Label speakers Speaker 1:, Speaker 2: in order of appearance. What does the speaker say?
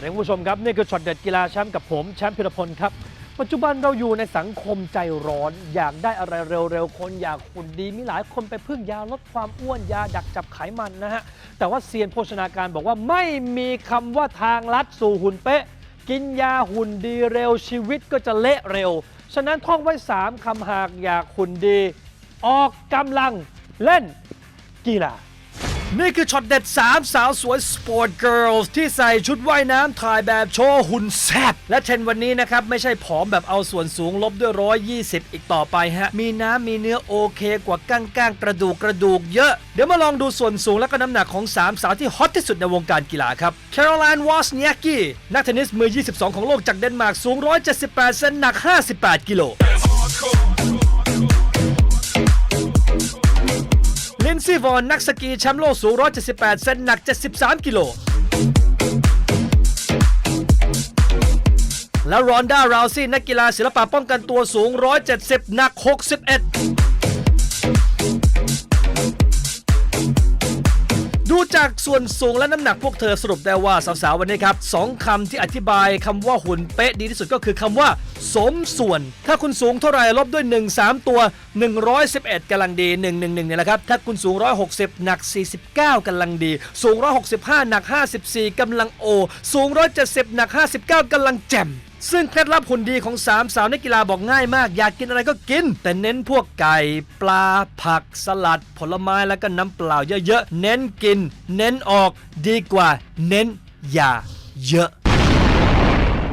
Speaker 1: วัสดีคุณผู้ชมครับ นี่คือช็อตเด็ดกีฬาแชมป์กับผมแชมป์พิรพลครับ ปัจจุบันเราอยู่ในสังคมใจร้อน อยากได้อะไรเร็วๆ คนอยากหุ่นดีมีหลายคนไปพึ่งยาลดความอ้วนยาดักจับไขมันนะฮะ แต่ว่าเซียนโภชนาการบอกว่าไม่มีคำว่าทางลัดสู่หุ่นเป๊ะ กินยาหุ่นดีเร็วชีวิตก็จะเละเร็ว ฉะนั้นท่องไว้ 3คำหากอยากหุ่นดี ออกกำลังเล่นกีฬา นี่คือช็อตเด็ด 3 สาวสวยสปอร์ตเกิร์ลที่ใส่ชุดว่ายน้ำถ่ายแบบโชว์หุ่นแซ่บและเทรนวันนี้นะครับ ไม่ใช่ผอมแบบเอาส่วนสูงลบด้วย 120 อีกต่อไปฮะ มีน้ำมีเนื้อโอเคกว่าก้างก้างกระดูกกระดูกเยอะ เดี๋ยวมาลองดูส่วนสูงและก็น้ำหนักของ 3 สาวที่ฮอตที่สุดในวงการกีฬาครับแคโรไลน์วอสเนียกี้นักเทนนิสมือ 22 ของโลกจากเดนมาร์กสูง 178 เซนหนัก 58 กิโล วอนนักสกีแชมป์โลกสูง 178 เซนหนัก 73 กิโล และรอนด้าราวซี่นักกีฬาศิลปะป้องกันตัวสูง 170 หนัก 61 จากส่วนสูงและน้ำหนักพวกเธอสรุปได้ว่าสาวๆวันนี้ครับสองคำที่อธิบายคำว่าหุ่นเป๊ะดีที่สุดก็คือคำว่า สมส่วน ถ้าคุณสูงเท่าไหร่ลบด้วย 1 3 ตัว 111กำลังดี 111เนี่ยแหละครับ ถ้าคุณสูง 160 หนัก 49กำลังดี สูง 165 หนัก 54กำลังโอ สูง 170 หนัก 59กำลังแจ่ม ซึ่งเคล็ดลับหุ่นดีของสามสาวนักกีฬาบอกง่ายมาก อยากกินอะไรก็กิน แต่เน้นพวกไก่ ปลา ผัก สลัด ผลไม้แล้วก็น้ำเปล่าเยอะๆ เน้นกิน เน้นออกดีกว่า เน้นอย่าเยอะ